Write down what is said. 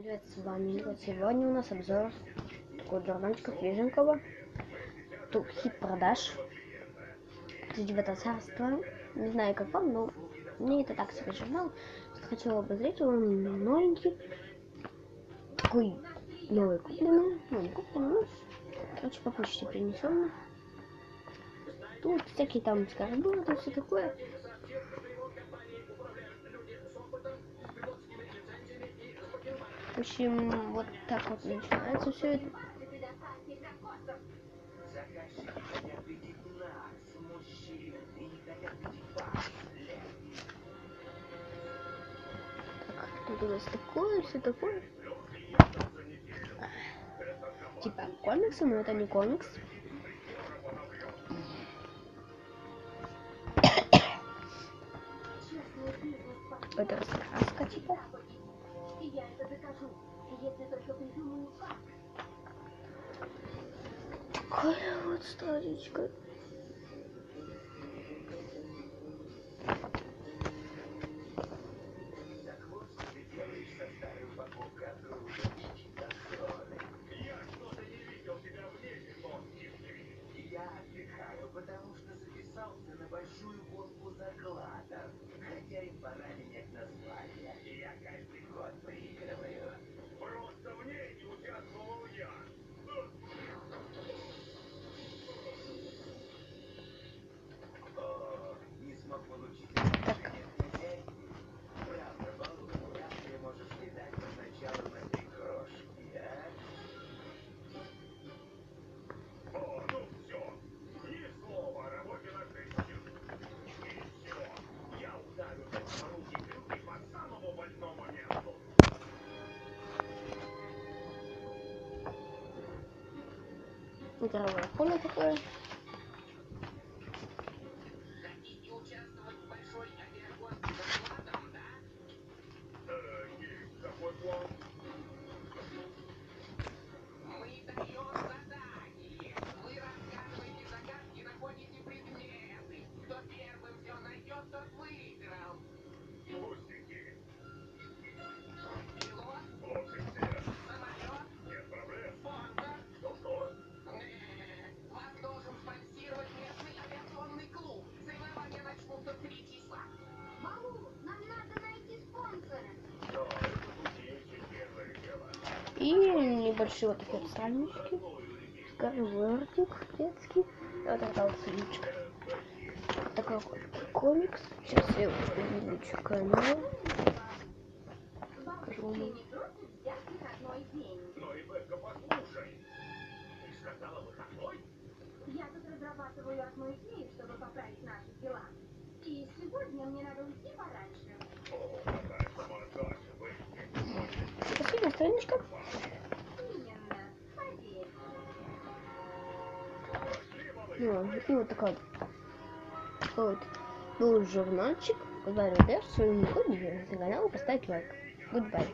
Привет, с вами Игорь. Сегодня у нас обзор такого журнальчика Флиженкова. Тут хит продаж. Тридевятое царство. Не знаю, как вам, но мне это так себе журнал. Хотела обозреть, он новенький. Такой новый купленный. Ну, не купленный, ну, короче, по почте принесен. Тут всякие там скорборы, все такое. В общем, вот так вот начинается все это. Так, тут у нас такое, все такое. Типа комиксы, но это не комикс. Это раскраска, типа. И я это докажу, если только придумаю как. Такая вот отдыхаю, потому что записался на большую гонку закладов. Хотя им пора 들어가요. 콜레 섞어요. И небольшие вот такие вот странички. Скорвертик детский. И вот такая вот страничка. Такой вот комикс. Сейчас я увеличу канал. Покажу вам. Я тут разрабатываю одну идею, чтобы поправить наши дела. И сегодня мне надо уйти пораньше. Страничка. Ну, и вот такой вот. Был журнальчик. Говорю, да, что не не загонял, поставить лайк. Goodbye.